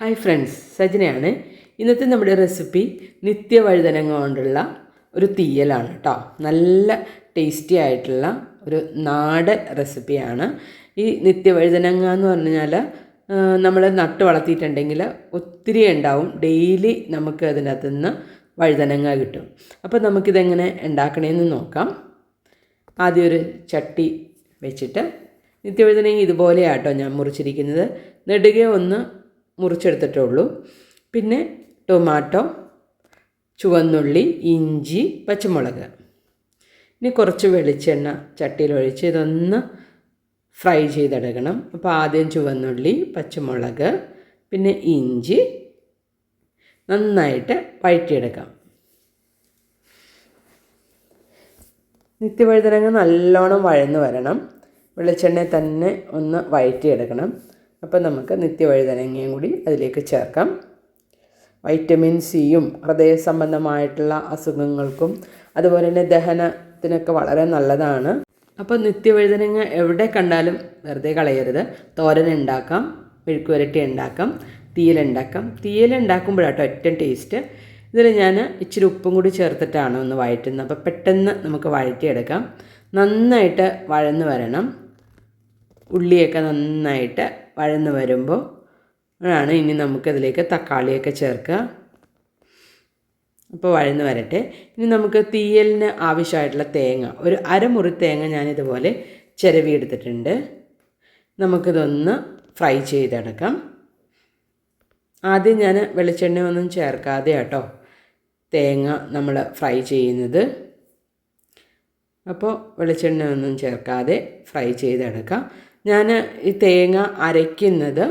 Hi friends സജനയാണ്. ഇന്നത്തെ നമ്മുടെ recipe നിത്യവഴുതനങ്ങ കൊണ്ടുള്ള ഒരു തീയലാണ് കേട്ടോ നല്ല ടേസ്റ്റി ആയിട്ടുള്ള ഒരു നാടൻ റെസിപ്പിയാണ് ഈ നിത്യവഴുതനങ്ങ എന്ന് പറഞ്ഞാൽ നമ്മൾ നട്ട് വളർത്തിയിട്ടുണ്ടെങ്കിൽ ഒത്തിരി ഉണ്ടാവും. ഡെയിലി നമുക്ക് അതിനകത്ത് നിന്ന് വഴുതനങ്ങ കിട്ടും. അപ്പോൾ നമുക്കിതെങ്ങനെ ഉണ്ടാക്കണമെന്ന് നോക്കാം. ആദ്യം ഒരു ചട്ടി വെച്ചിട്ട് നിത്യവഴുതനങ്ങ ഇതുപോലെയാട്ടോ ഞാൻ മുറിച്ചിരിക്കുന്നത്. നെടുകെ ഒന്ന് മുറിച്ചെടുത്തിട്ടേ ഉള്ളൂ പിന്നെ ടൊമാറ്റോ ചുവന്നുള്ളി ഇഞ്ചി പച്ചമുളക്. ഇനി കുറച്ച് വെളിച്ചെണ്ണ ചട്ടിയിൽ ഒഴിച്ച് ഇതൊന്ന് ഫ്രൈ ചെയ്തെടുക്കണം. അപ്പോൾ ആദ്യം ചുവന്നുള്ളി പച്ചമുളക് പിന്നെ ഇഞ്ചി നന്നായിട്ട് വഴറ്റിയെടുക്കാം. നിത്യവഴുതനങ്ങ നല്ലോണം വഴന്ന് വരണം. വെളിച്ചെണ്ണ തന്നെ ഒന്ന് വഴറ്റിയെടുക്കണം. അപ്പോൾ നമുക്ക് നിത്യവഴുതനങ്ങയും കൂടി അതിലേക്ക് ചേർക്കാം. വൈറ്റമിൻ സിയും ഹൃദയ സംബന്ധമായിട്ടുള്ള അസുഖങ്ങൾക്കും അതുപോലെ തന്നെ ദഹനത്തിനൊക്കെ വളരെ നല്ലതാണ്. അപ്പോൾ നിത്യവഴുതനങ്ങ എവിടെ കണ്ടാലും വെറുതെ കളയരുത്. തോരൻ ഉണ്ടാക്കാം മെഴുക്കുവരട്ടി ഉണ്ടാക്കാം തീയലുണ്ടാക്കാം തീയലുണ്ടാക്കുമ്പോഴാട്ടോ ഏറ്റവും ടേസ്റ്റ് ഇതിൽ ഞാൻ ഇച്ചിരി ഉപ്പും കൂടി ചേർത്തിട്ടാണ് ഒന്ന് വഴറ്റുന്നത്. അപ്പോൾ പെട്ടെന്ന് നമുക്ക് വഴറ്റിയെടുക്കാം. നന്നായിട്ട് വഴന്ന് വരണം. ഉള്ളിയൊക്കെ നന്നായിട്ട് വഴന്ന് വരുമ്പോൾ ആണ് ഇനി നമുക്കതിലേക്ക് തക്കാളിയൊക്കെ ചേർക്കുക. അപ്പോൾ വഴന്ന് വരട്ടെ. ഇനി നമുക്ക് തീയലിന് ആവശ്യമായിട്ടുള്ള തേങ്ങ ഒരു അരമുറി തേങ്ങ ഞാനിതുപോലെ ചിരവിയെടുത്തിട്ടുണ്ട്. നമുക്കിതൊന്ന് ഫ്രൈ ചെയ്തെടുക്കാം. ആദ്യം ഞാൻ വെളിച്ചെണ്ണ ഒന്നും ചേർക്കാതെ കേട്ടോ തേങ്ങ നമ്മൾ ഫ്രൈ ചെയ്യുന്നത്. അപ്പോൾ വെളിച്ചെണ്ണ ഒന്നും ചേർക്കാതെ ഫ്രൈ ചെയ്തെടുക്കാം. ഞാൻ ഈ തേങ്ങ അരയ്ക്കുന്നത്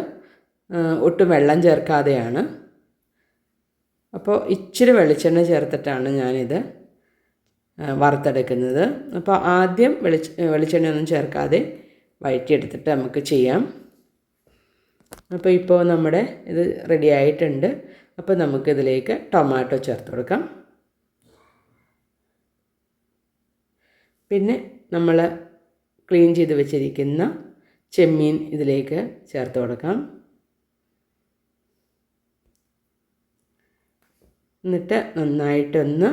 ഒട്ടും വെള്ളം ചേർക്കാതെയാണ്. അപ്പോൾ ഇച്ചിരി വെളിച്ചെണ്ണ ചേർത്തിട്ടാണ് ഞാനിത് വറുത്തെടുക്കുന്നത്. അപ്പോൾ ആദ്യം വെളിച്ച വെളിച്ചെണ്ണ ഒന്നും ചേർക്കാതെ വഴറ്റിയെടുത്തിട്ട് നമുക്ക് ചെയ്യാം. അപ്പോൾ ഇപ്പോൾ നമ്മുടെ ഇത് റെഡി ആയിട്ടുണ്ട് അപ്പോൾ നമുക്കിതിലേക്ക് ടൊമാറ്റോ ചേർത്ത് കൊടുക്കാം. പിന്നെ നമ്മൾ ക്ലീൻ ചെയ്ത് വെച്ചിരിക്കുന്ന ചെമ്മീൻ ഇതിലേക്ക് ചേർത്ത് കൊടുക്കാം. എന്നിട്ട് നന്നായിട്ടൊന്ന്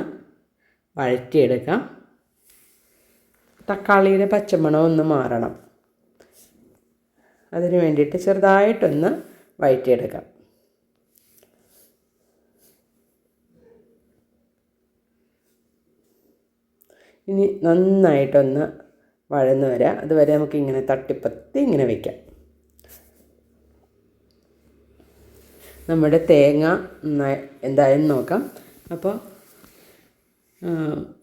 വഴറ്റിയെടുക്കാം. തക്കാളിയുടെ പച്ചമണം ഒന്ന് മാറണം. അതിന് വേണ്ടിയിട്ട് ചെറുതായിട്ടൊന്ന് വഴറ്റിയെടുക്കാം. ഇനി നന്നായിട്ടൊന്ന് വഴന്ന് വരാം. അതുവരെ നമുക്ക് ഇങ്ങനെ തട്ടിപ്പത്തി ഇങ്ങനെ വയ്ക്കാം നമ്മുടെ തേങ്ങ എന്തായാലും നോക്കാം. അപ്പോൾ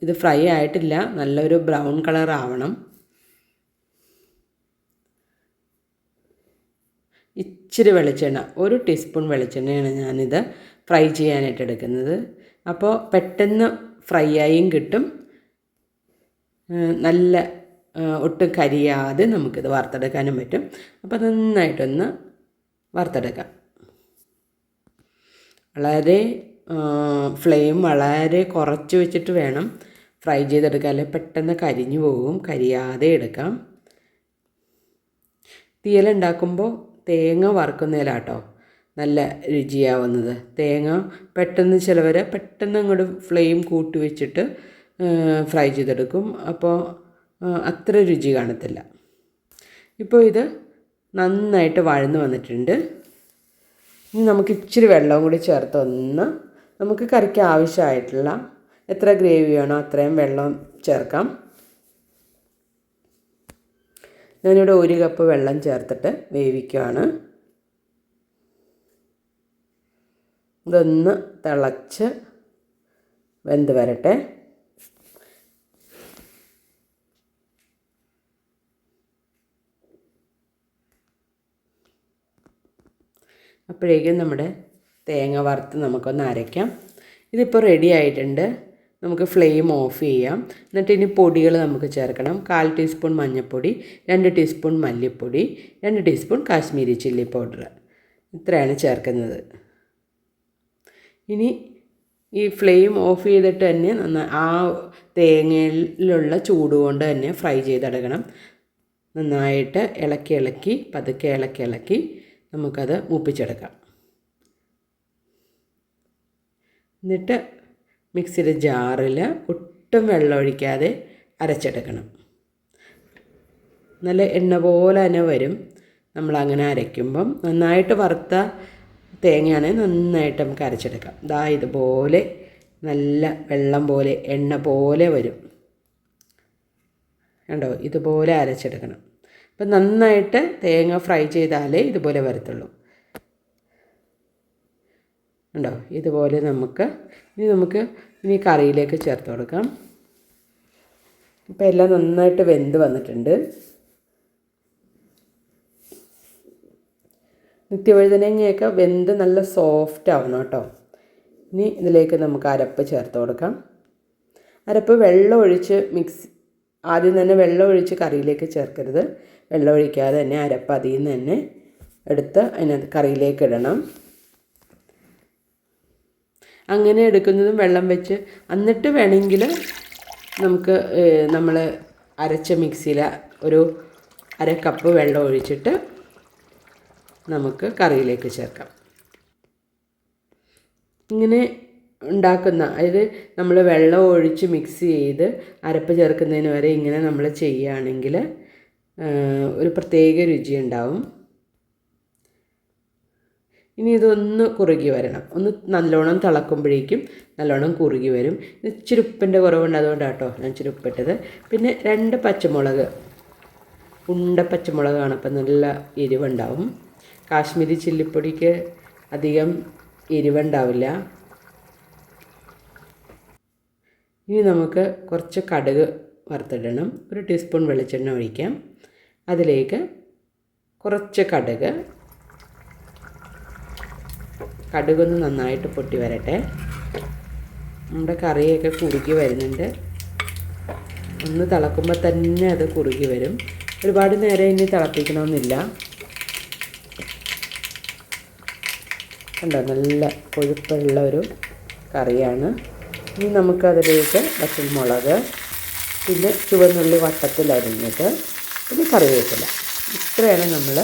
ഇത് ഫ്രൈ ആയിട്ടില്ല. നല്ലൊരു ബ്രൗൺ കളർ ആവണം. ഇച്ചിരി വെളിച്ചെണ്ണ ഒരു ടീസ്പൂൺ വെളിച്ചെണ്ണയാണ് ഞാനിത് ഫ്രൈ ചെയ്യാനായിട്ട് എടുക്കുന്നത്. അപ്പോൾ പെട്ടെന്ന് ഫ്രൈ ആയും കിട്ടും. നല്ല ഒട്ടും കരിയാതെ നമുക്കിത് വറുത്തെടുക്കാനും പറ്റും. അപ്പോൾ നന്നായിട്ടൊന്ന് വറുത്തെടുക്കാം. വളരെ ഫ്ലെയിം വളരെ കുറച്ച് വെച്ചിട്ട് വേണം ഫ്രൈ ചെയ്തെടുക്കാൻ. അല്ലെങ്കിൽ പെട്ടെന്ന് കരിഞ്ഞു പോകും. കരിയാതെ എടുക്കാം. തീയലുണ്ടാക്കുമ്പോൾ തേങ്ങ വറുക്കുന്നതിലാട്ടോ നല്ല രുചിയാവുന്നത്. തേങ്ങ പെട്ടെന്ന് ചിലവരെ പെട്ടെന്ന് അങ്ങോട്ട് ഫ്ലെയിം കൂട്ടി വെച്ചിട്ട് ഫ്രൈ ചെയ്തെടുക്കും. അപ്പോൾ അത്ര രുചി കാണത്തില്ല. ഇപ്പോൾ ഇത് നന്നായിട്ട് വഴന്ന് വന്നിട്ടുണ്ട്. ഇനി നമുക്ക് ഇച്ചിരി വെള്ളവും കൂടി ചേർത്ത് ഒന്ന് നമുക്ക് കറിക്ക് ആവശ്യമായിട്ടുള്ള എത്ര ഗ്രേവി വേണോ അത്രയും വെള്ളം ചേർക്കാം. ഞാനിവിടെ ഒരു കപ്പ് വെള്ളം ചേർത്തിട്ട് വേവിക്കുകയാണ് ഇതൊന്ന് തിളച്ച് വെന്ത് വരട്ടെ. അപ്പോഴേക്കും നമ്മുടെ തേങ്ങ വറുത്ത് നമുക്കൊന്ന് അരയ്ക്കാം. ഇതിപ്പോൾ റെഡി ആയിട്ടുണ്ട്. നമുക്ക് ഫ്ലെയിം ഓഫ് ചെയ്യാം. എന്നിട്ട് ഇനി പൊടികൾ നമുക്ക് ചേർക്കണം. കാൽ ടീസ്പൂൺ മഞ്ഞൾപ്പൊടി രണ്ട് ടീസ്പൂൺ മല്ലിപ്പൊടി രണ്ട് ടീസ്പൂൺ കാശ്മീരി ചില്ലി പൗഡർ ഇത്രയാണ് ചേർക്കുന്നത്. ഇനി ഈ ഫ്ലെയിം ഓഫ് ചെയ്തിട്ട് തന്നെ നന്നായി ആ തേങ്ങയിലുള്ള ചൂട് കൊണ്ട് തന്നെ ഫ്രൈ ചെയ്തെടുക്കണം. നന്നായിട്ട് ഇളക്കി ഇളക്കി പതുക്കെ ഇളക്കി ഇളക്കി. നമുക്കത് മൂപ്പിച്ചെടുക്കാം. എന്നിട്ട് മിക്സിയുടെ ജാറിൽ ഒട്ടും വെള്ളം ഒഴിക്കാതെ അരച്ചെടുക്കണം. നല്ല എണ്ണ പോലെ തന്നെ വരും. നമ്മളങ്ങനെ അരയ്ക്കുമ്പം നന്നായിട്ട് വറുത്ത തേങ്ങയാണെങ്കിൽ നന്നായിട്ട് നമുക്ക് അരച്ചെടുക്കാം. ദാ ഇതുപോലെ നല്ല വെള്ളം പോലെ എണ്ണ പോലെ വരും. കണ്ടോ? ഇതുപോലെ അരച്ചെടുക്കണം. അപ്പം നന്നായിട്ട് തേങ്ങ ഫ്രൈ ചെയ്താലേ ഇതുപോലെ വരത്തുള്ളൂ. ഉണ്ടോ? ഇതുപോലെ നമുക്ക് ഇനി നമുക്ക് ഇനി കറിയിലേക്ക് ചേർത്ത് കൊടുക്കാം. ഇപ്പം എല്ലാം നന്നായിട്ട് വെന്ത് വന്നിട്ടുണ്ട്. നിത്യവഴുതനങ്ങയൊക്കെ വെന്ത് നല്ല സോഫ്റ്റ് ആവണം കേട്ടോ. ഇനി ഇതിലേക്ക് നമുക്ക് അരപ്പ് ചേർത്ത് കൊടുക്കാം. അരപ്പ് വെള്ളം ഒഴിച്ച് മിക്സ് ആദ്യം തന്നെ വെള്ളം ഒഴിച്ച് കറിയിലേക്ക് ചേർക്കരുത്. വെള്ളം ഒഴിക്കാതെ തന്നെ അരപ്പ് അതിൽ നിന്ന് തന്നെ എടുത്ത് അതിനകത്ത് കറിയിലേക്ക് ഇടണം. അങ്ങനെ എടുക്കുന്നതും വെള്ളം വെച്ച് എന്നിട്ട് വേണമെങ്കിൽ നമുക്ക് നമ്മൾ അരച്ച മിക്സിയിൽ ഒരു അര കപ്പ് വെള്ളം ഒഴിച്ചിട്ട് നമുക്ക് കറിയിലേക്ക് ചേർക്കാം. ഇങ്ങനെ ഉണ്ടാക്കുന്ന അതായത് നമ്മൾ വെള്ളം ഒഴിച്ച് മിക്സ് ചെയ്ത് അരപ്പ് ചേർക്കുന്നതിന് വരെ ഇങ്ങനെ നമ്മൾ ചെയ്യുകയാണെങ്കിൽ ഒരു പ്രത്യേക രുചി ഉണ്ടാവും. ഇനി ഇതൊന്ന് കുറുകി വരണം. ഒന്ന് നല്ലോണം തിളക്കുമ്പോഴേക്കും നല്ലോണം കുറുകി വരും. ഇച്ചിരി ഉപ്പിന്റെ കുറവുണ്ട് അതുകൊണ്ടാണ് കേട്ടോ ഞാൻ ഇച്ചിരി ഉപ്പിട്ടത്. പിന്നെ രണ്ട് പച്ചമുളക് ഉണ്ട പച്ചമുളകാണ് അപ്പം നല്ല എരിവുണ്ടാവും. കാശ്മീരി ചില്ലിപ്പൊടിക്ക് അധികം എരിവുണ്ടാവില്ല. ഇനി നമുക്ക് കുറച്ച് കടുക് വറുത്തിടണം. ഒരു ടീസ്പൂൺ വെളിച്ചെണ്ണ ഒഴിക്കാം. അതിലേക്ക് കുറച്ച് കടുക്. കടുകൊന്ന് നന്നായിട്ട് പൊട്ടി വരട്ടെ. നമ്മുടെ കറിയൊക്കെ കുറുകി വരുന്നുണ്ട്. ഒന്ന് തിളക്കുമ്പോൾ തന്നെ അത് കുറുകി വരും. ഒരുപാട് നേരം ഇനി തിളപ്പിക്കണമെന്നില്ല. കണ്ടോ? നല്ല കൊഴുപ്പുള്ള ഒരു കറിയാണ്. ഇനി നമുക്കതിലേക്ക് പച്ചമുളക് പിന്നെ ചുവന്നുള്ളി വട്ടത്തിൽ അരിഞ്ഞിട്ട് പിന്നെ കറിവേപ്പില. ഇത്രയാണ് നമ്മൾ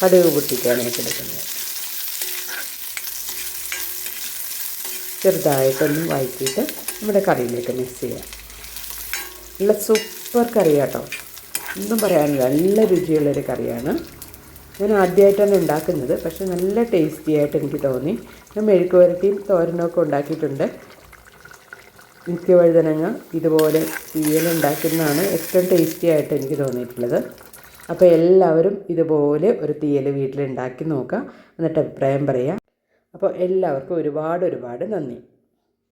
കടുക് പൊട്ടിക്കാനായിട്ട് എടുക്കുന്നത്. ചെറുതായിട്ടൊന്ന് വഴറ്റിയിട്ട് നമ്മുടെ കറിയിലേക്ക് മിക്സ് ചെയ്യാം. നല്ല സൂപ്പർ കറി കേട്ടോ ഒന്നും പറയാനില്ല നല്ല രുചിയുള്ളൊരു കറിയാണ്. ഞാൻ ആദ്യമായിട്ടാണ് ഉണ്ടാക്കുന്നത്. പക്ഷെ നല്ല ടേസ്റ്റി ആയിട്ട് എനിക്ക് തോന്നി. ഞാൻ മെഴുക്ക് വരട്ടിയും തോരനൊക്കെ ഉണ്ടാക്കിയിട്ടുണ്ട്. നിത്യവഴുതനങ്ങ ഇതുപോലെ തീയലുണ്ടാക്കുന്നതാണ് ഏറ്റവും ടേസ്റ്റി ആയിട്ട് എനിക്ക് തോന്നിയിട്ടുള്ളത്. അപ്പോൾ എല്ലാവരും ഇതുപോലെ ഒരു തീയൽ വീട്ടിലുണ്ടാക്കി നോക്കുക എന്നിട്ട് അഭിപ്രായം പറയുക അപ്പോൾ എല്ലാവർക്കും ഒരുപാട് ഒരുപാട് നന്ദി.